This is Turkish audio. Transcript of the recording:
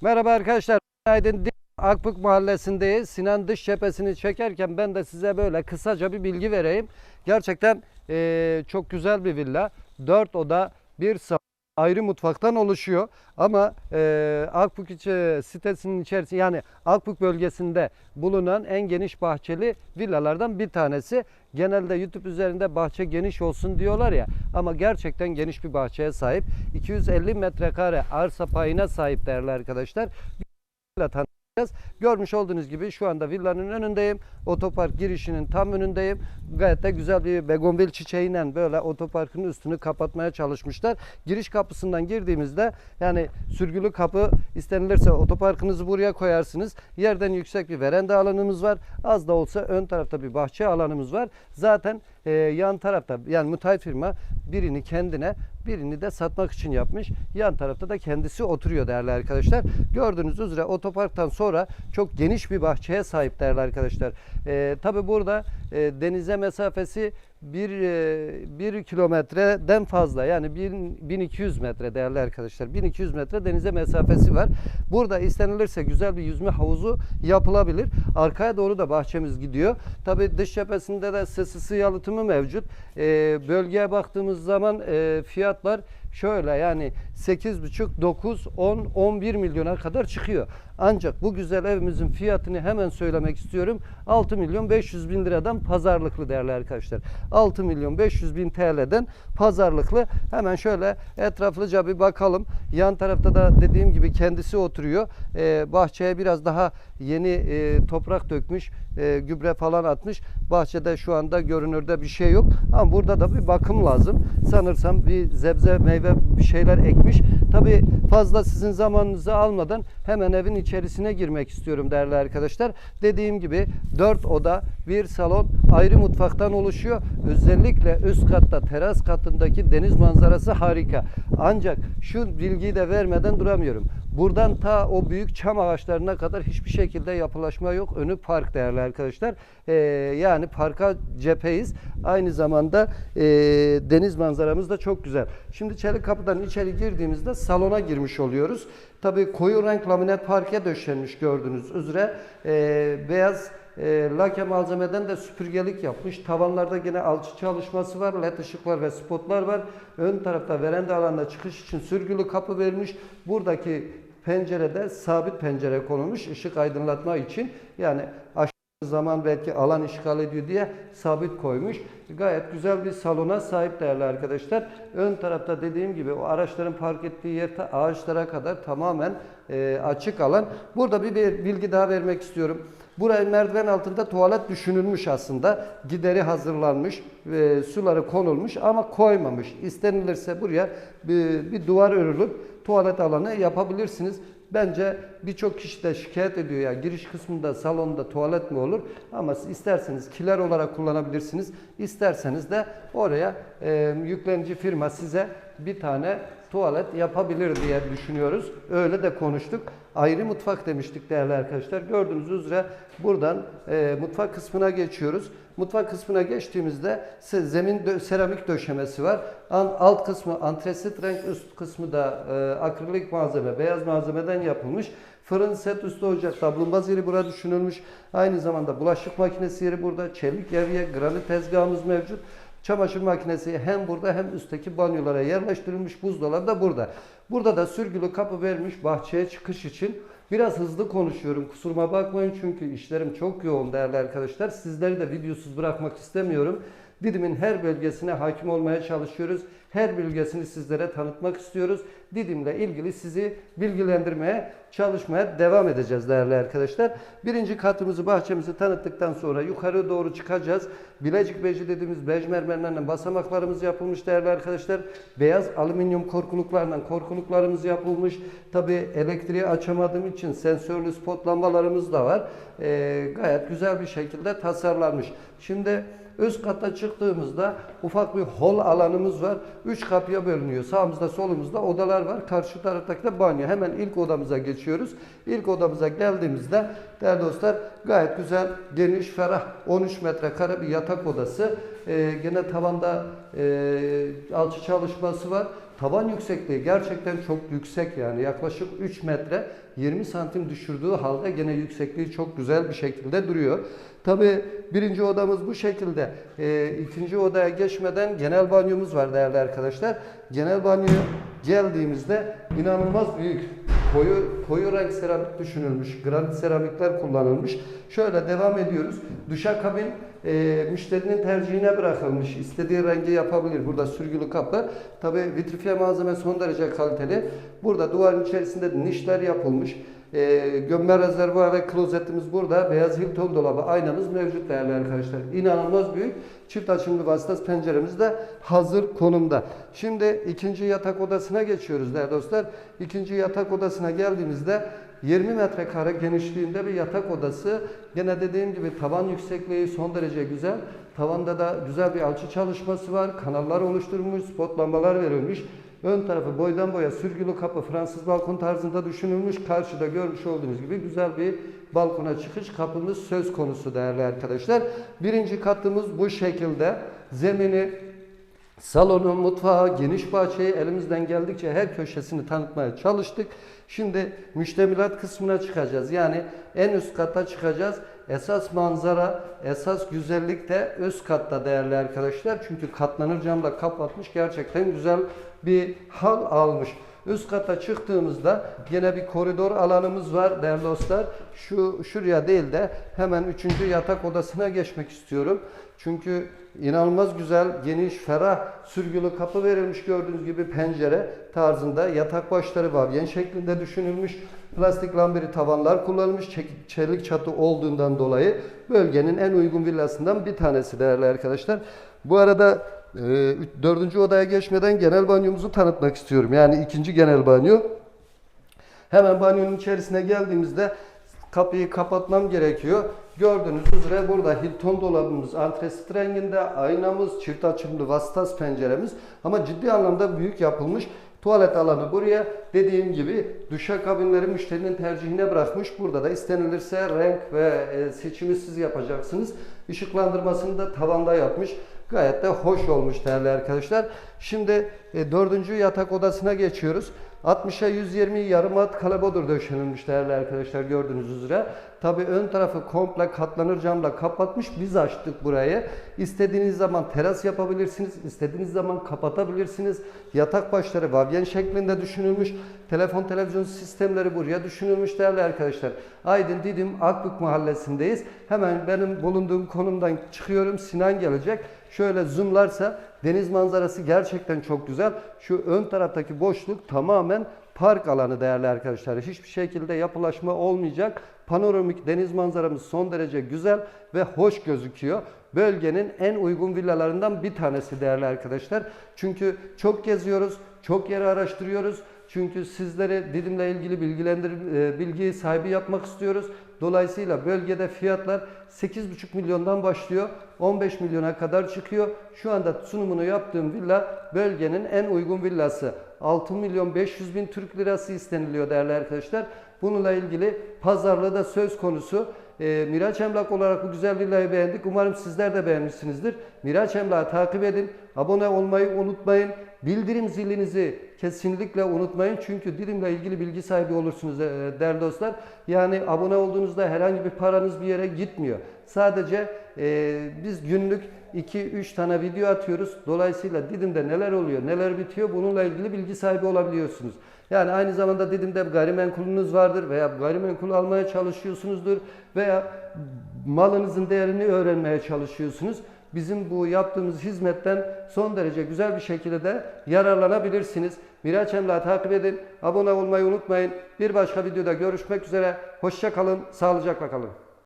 Merhaba arkadaşlar. Aydın Akbük Mahallesi'ndeyiz. Sinan dış cephesini çekerken ben de size böyle kısaca bir bilgi vereyim. Gerçekten eee, çok güzel bir villa. 4 oda, bir salon, ayrı mutfaktan oluşuyor. Ama eee Akbük sitesinin içerisinde yani Akbük bölgesinde bulunan en geniş bahçeli villalardan bir tanesi. Genelde YouTube üzerinde bahçe geniş olsun diyorlar ya ama gerçekten geniş bir bahçeye sahip. 250 metrekare arsa payına sahip değerli arkadaşlar. Görmüş olduğunuz gibi şu anda villanın önündeyim. Otopark girişinin tam önündeyim. Gayet de güzel bir begonvil çiçeğiyle böyle otoparkın üstünü kapatmaya çalışmışlar. Giriş kapısından girdiğimizde yani sürgülü kapı istenilirse otoparkınızı buraya koyarsınız. Yerden yüksek bir veranda alanımız var. Az da olsa ön tarafta bir bahçe alanımız var. Zaten e, yan tarafta yani müteahhit firma birini kendine birini de satmak için yapmış. Yan tarafta da kendisi oturuyor değerli arkadaşlar. Gördüğünüz üzere otoparktan sonra çok geniş bir bahçeye sahip değerli arkadaşlar. Ee, Tabi burada e, denize mesafesi bir, e, bir kilometreden fazla yani bin- 1200 metre değerli arkadaşlar 1200 metre denize mesafesi var. Burada istenilirse güzel bir yüzme havuzu yapılabilir. Arkaya doğru da bahçemiz gidiyor. Tabi dış cephesinde de sesisi yalıtımı mevcut. Ee, bölgeye baktığımız zaman e, fiyatlar şöyle yani 8,5, 9, 10, 11 milyona kadar çıkıyor. Ancak bu güzel evimizin fiyatını hemen söylemek istiyorum. 6 milyon 500 bin liradan pazarlıklı değerli arkadaşlar. 6 milyon 500 bin TL'den pazarlıklı. Hemen şöyle etraflıca bir bakalım. Yan tarafta da dediğim gibi kendisi oturuyor. Ee, bahçeye biraz daha yeni e, toprak dökmüş, e, gübre falan atmış. Bahçede şu anda görünürde bir şey yok. Ama burada da bir bakım lazım. Sanırsam bir zebze meyve bir şeyler ekmiş. Tabi fazla sizin zamanınızı almadan hemen evin içerisine girmek istiyorum değerli arkadaşlar. Dediğim gibi 4 oda, bir salon, ayrı mutfaktan oluşuyor. Özellikle üst katta teras katındaki deniz manzarası harika. Ancak şu bilgiyi de vermeden duramıyorum. Buradan ta o büyük çam ağaçlarına kadar hiçbir şekilde yapılaşma yok. Önü park değerli arkadaşlar. Ee, yani parka cepheyiz. Aynı zamanda e, deniz manzaramız da çok güzel. Şimdi çelik kapıdan içeri girdiğimizde salona girmiş oluyoruz. Tabii koyu renk laminat parke döşenmiş gördüğünüz üzere. Ee, beyaz e, lake malzemeden de süpürgelik yapmış. Tavanlarda yine alçı çalışması var. LED ışıklar ve spotlar var. Ön tarafta veranda alanına çıkış için sürgülü kapı verilmiş. Buradaki pencerede sabit pencere konulmuş ışık aydınlatma için. Yani aşağı zaman belki alan işgal ediyor diye sabit koymuş. Gayet güzel bir salona sahip değerli arkadaşlar. Ön tarafta dediğim gibi o araçların park ettiği yer ta ağaçlara kadar tamamen e, açık alan. Burada bir, bir bilgi daha vermek istiyorum. Buraya merdiven altında tuvalet düşünülmüş aslında. Gideri hazırlanmış, e, suları konulmuş ama koymamış. İstenilirse buraya bir, bir duvar örülüp tuvalet alanı yapabilirsiniz. Bence birçok kişi de şikayet ediyor ya giriş kısmında salonda tuvalet mi olur? Ama siz isterseniz kiler olarak kullanabilirsiniz. İsterseniz de oraya e, yüklenici firma size bir tane tuvalet yapabilir diye düşünüyoruz. Öyle de konuştuk. Ayrı mutfak demiştik değerli arkadaşlar. Gördüğünüz üzere buradan e, mutfak kısmına geçiyoruz. Mutfak kısmına geçtiğimizde zemin dö- seramik döşemesi var. Alt kısmı antresit renk, üst kısmı da e, akrilik malzeme, beyaz malzemeden yapılmış. Fırın set üstü ocak, tablumbaz yeri burada düşünülmüş. Aynı zamanda bulaşık makinesi yeri burada. Çelik yevye, granit tezgahımız mevcut. Çamaşır makinesi hem burada hem üstteki banyolara yerleştirilmiş. Buzdolabı da burada. Burada da sürgülü kapı vermiş bahçeye çıkış için. Biraz hızlı konuşuyorum. Kusuruma bakmayın çünkü işlerim çok yoğun değerli arkadaşlar. Sizleri de videosuz bırakmak istemiyorum. Didim'in her bölgesine hakim olmaya çalışıyoruz. Her bölgesini sizlere tanıtmak istiyoruz. Didim'le ilgili sizi bilgilendirmeye, çalışmaya devam edeceğiz değerli arkadaşlar. Birinci katımızı, bahçemizi tanıttıktan sonra yukarı doğru çıkacağız. Bilecik beci dediğimiz bej mermerlerle basamaklarımız yapılmış değerli arkadaşlar. Beyaz alüminyum korkuluklarla korkuluklarımız yapılmış. Tabi elektriği açamadığım için sensörlü spot lambalarımız da var. Ee, gayet güzel bir şekilde tasarlanmış. Şimdi Üst kata çıktığımızda ufak bir hol alanımız var. Üç kapıya bölünüyor. Sağımızda solumuzda odalar var. Karşı taraftaki de banyo. Hemen ilk odamıza geçiyoruz. İlk odamıza geldiğimizde değerli dostlar gayet güzel, geniş, ferah 13 metrekare bir yatak odası. Ee, gene tavanda e, alçı çalışması var. Tavan yüksekliği gerçekten çok yüksek yani yaklaşık 3 metre 20 santim düşürdüğü halde gene yüksekliği çok güzel bir şekilde duruyor. Tabi birinci odamız bu şekilde. Ee, ikinci odaya geçmeden genel banyomuz var değerli arkadaşlar. Genel banyoya geldiğimizde inanılmaz büyük koyu koyu renk seramik düşünülmüş. Granit seramikler kullanılmış. Şöyle devam ediyoruz. Duşakabin e, müşterinin tercihine bırakılmış. İstediği rengi yapabilir. Burada sürgülü kaplar. Tabi vitrifiye malzeme son derece kaliteli. Burada duvarın içerisinde nişler yapılmış. E, gömme rezervuar ve klozetimiz burada. Beyaz Hilton dolabı aynamız mevcut değerli arkadaşlar. İnanılmaz büyük. Çift açımlı vasıtası penceremiz de hazır konumda. Şimdi ikinci yatak odasına geçiyoruz değerli dostlar. İkinci yatak odasına geldiğimizde 20 metrekare genişliğinde bir yatak odası. Gene dediğim gibi tavan yüksekliği son derece güzel. Tavanda da güzel bir alçı çalışması var. Kanallar oluşturulmuş, spot lambalar verilmiş. Ön tarafı boydan boya sürgülü kapı Fransız balkon tarzında düşünülmüş. Karşıda görmüş olduğunuz gibi güzel bir balkona çıkış kapımız söz konusu değerli arkadaşlar. Birinci katımız bu şekilde. Zemini Salonu, mutfağı, geniş bahçeyi elimizden geldikçe her köşesini tanıtmaya çalıştık. Şimdi müştemilat kısmına çıkacağız. Yani en üst kata çıkacağız. Esas manzara, esas güzellik de üst katta değerli arkadaşlar. Çünkü katlanır camla kapatmış gerçekten güzel bir hal almış. Üst kata çıktığımızda yine bir koridor alanımız var değerli dostlar. Şu şuraya değil de hemen üçüncü yatak odasına geçmek istiyorum. Çünkü inanılmaz güzel, geniş, ferah, sürgülü kapı verilmiş gördüğünüz gibi pencere tarzında yatak başları vavyen şeklinde düşünülmüş. Plastik lambiri tavanlar kullanılmış. Çelik çatı olduğundan dolayı bölgenin en uygun villasından bir tanesi değerli arkadaşlar. Bu arada e, dördüncü odaya geçmeden genel banyomuzu tanıtmak istiyorum. Yani ikinci genel banyo. Hemen banyonun içerisine geldiğimizde kapıyı kapatmam gerekiyor. Gördüğünüz üzere burada Hilton dolabımız antresit renginde, aynamız, çift açımlı vasıtas penceremiz ama ciddi anlamda büyük yapılmış. Tuvalet alanı buraya dediğim gibi duşakabinleri müşterinin tercihine bırakmış. Burada da istenilirse renk ve e, seçimi siz yapacaksınız. Işıklandırmasını da tavanda yapmış. Gayet de hoş olmuş değerli arkadaşlar. Şimdi e, dördüncü yatak odasına geçiyoruz. 60'a 120 yarım at kalabodur döşenilmiş değerli arkadaşlar gördüğünüz üzere. Tabi ön tarafı komple katlanır camla kapatmış. Biz açtık burayı. İstediğiniz zaman teras yapabilirsiniz. istediğiniz zaman kapatabilirsiniz. Yatak başları vavyen şeklinde düşünülmüş. Telefon televizyon sistemleri buraya düşünülmüş değerli arkadaşlar. Aydın Didim Akbük mahallesindeyiz. Hemen benim bulunduğum konumdan çıkıyorum. Sinan gelecek. Şöyle zoomlarsa deniz manzarası gerçekten çok güzel. Şu ön taraftaki boşluk tamamen park alanı değerli arkadaşlar. Hiçbir şekilde yapılaşma olmayacak. Panoramik deniz manzaramız son derece güzel ve hoş gözüküyor. Bölgenin en uygun villalarından bir tanesi değerli arkadaşlar. Çünkü çok geziyoruz, çok yeri araştırıyoruz. Çünkü sizlere Didim'le ilgili bilgilendir e, bilgi sahibi yapmak istiyoruz. Dolayısıyla bölgede fiyatlar 8,5 milyondan başlıyor. 15 milyona kadar çıkıyor. Şu anda sunumunu yaptığım villa bölgenin en uygun villası. 6 milyon 500 bin Türk lirası isteniliyor değerli arkadaşlar. Bununla ilgili pazarlığı da söz konusu. E, Miraç Emlak olarak bu güzel villayı beğendik. Umarım sizler de beğenmişsinizdir. Miraç Emlak'ı takip edin. Abone olmayı unutmayın. Bildirim zilinizi kesinlikle unutmayın. Çünkü dilimle ilgili bilgi sahibi olursunuz e, değerli dostlar. Yani abone olduğunuzda herhangi bir paranız bir yere gitmiyor. Sadece e, biz günlük 2-3 tane video atıyoruz. Dolayısıyla Didim'de neler oluyor, neler bitiyor bununla ilgili bilgi sahibi olabiliyorsunuz. Yani aynı zamanda Didim'de gayrimenkulünüz vardır veya gayrimenkul almaya çalışıyorsunuzdur veya malınızın değerini öğrenmeye çalışıyorsunuz. Bizim bu yaptığımız hizmetten son derece güzel bir şekilde de yararlanabilirsiniz. Miraç Emlak'ı takip edin, abone olmayı unutmayın. Bir başka videoda görüşmek üzere. Hoşça kalın, sağlıcakla kalın.